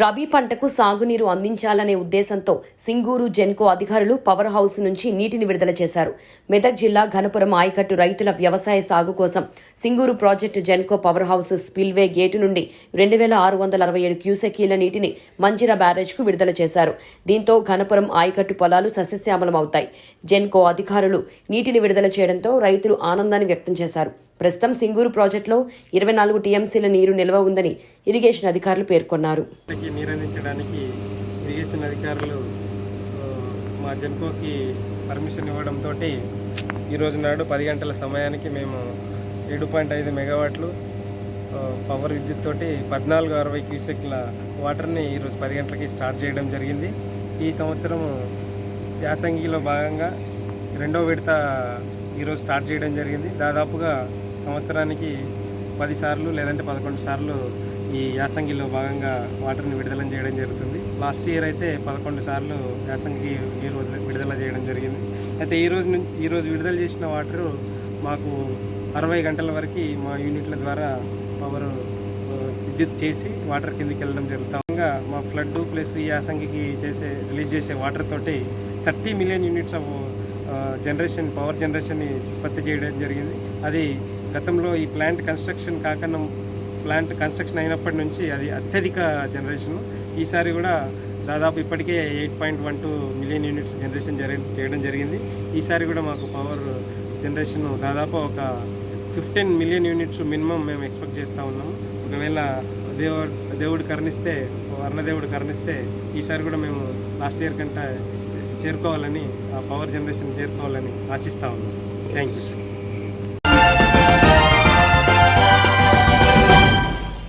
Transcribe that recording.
రబీ పంటకు సాగునీరు అందించాలనే ఉద్దేశంతో సింగూరు జెన్కో అధికారులు పవర్ హౌస్ నుంచి నీటిని విడుదల చేశారు. మెదక్ జిల్లా ఘనపురం ఆయకట్టు రైతుల వ్యవసాయ సాగు కోసం Singur project Genco power house spillway gate నుండి రెండు వేల ఆరు వందల అరవై ఏడు క్యూసెకీల నీటిని మంజిరా బ్యారేజ్కు విడుదల చేశారు. దీంతో ఘనపురం ఆయకట్టు పొలాలు సస్యశ్యామలమవుతాయి. జెన్కో అధికారులు నీటిని విడుదల చేయడంతో రైతులు ఆనందాన్ని వ్యక్తం చేశారు. ప్రస్తుతం సింగూరు ప్రాజెక్టులో ఇరవై నాలుగు టీఎంసీల నీరు నిల్వ ఉందని ఇరిగేషన్ అధికారులు పేర్కొన్నారు. అందించడానికి ఇరిగేషన్ అధికారులు మా జెన్కోకి పర్మిషన్ ఇవ్వడంతో ఈరోజు నాడు పది గంటల సమయానికి మేము ఏడు పాయింట్ ఐదు మెగావాట్లు పవర్ విద్యుత్ తోటి పద్నాలుగు అరవై క్యూసెక్ల వాటర్ని ఈరోజు పది గంటలకి స్టార్ట్ చేయడం జరిగింది. ఈ సంవత్సరం యాసంగిలో భాగంగా రెండో విడత ఈరోజు స్టార్ట్ చేయడం జరిగింది. దాదాపుగా సంవత్సరానికి పది సార్లు లేదంటే పదకొండు సార్లు ఈ యాసంగిలో భాగంగా వాటర్ని విడుదల చేయడం జరుగుతుంది. లాస్ట్ ఇయర్ అయితే పదకొండు సార్లు యాసంగి నీరు విడుదల చేయడం జరిగింది. అయితే ఈ రోజు నుంచి ఈరోజు విడుదల చేసిన వాటరు మాకు అరవై గంటల వరకు మా యూనిట్ల ద్వారా పవర్ విద్యుత్ చేసి వాటర్ కిందకి వెళ్ళడం జరుగుతుంది ఇంకా మా ఫ్లడ్ ప్లస్ ఈ యాసంగికి చేసే రిలీజ్ చేసే వాటర్ తోటి thirty million units of generation power జనరేషన్ని ఉత్పత్తి చేయడం జరిగింది. అది గతంలో ఈ ప్లాంట్ కన్స్ట్రక్షన్ కాకుండా ప్లాంట్ కన్స్ట్రక్షన్ అయినప్పటి నుంచి అది అత్యధిక జనరేషన్ ఈసారి కూడా దాదాపు ఇప్పటికే eight point one two million units generation జరి చేయడం జరిగింది. ఈసారి కూడా మాకు పవర్ జనరేషన్ దాదాపు ఒక ఫిఫ్టీన్ మిలియన్ యూనిట్స్ మినిమం మేము ఎక్స్పెక్ట్ చేస్తూ ఉన్నాము ఒకవేళ దేవుడు దేవుడు కరుణిస్తే వర్ణదేవుడు కరుణిస్తే ఈసారి కూడా మేము లాస్ట్ ఇయర్ కంటే చేరుకోవాలని ఆ పవర్ జనరేషన్ చేరుకోవాలని ఆశిస్తా ఉన్నాను. Thank you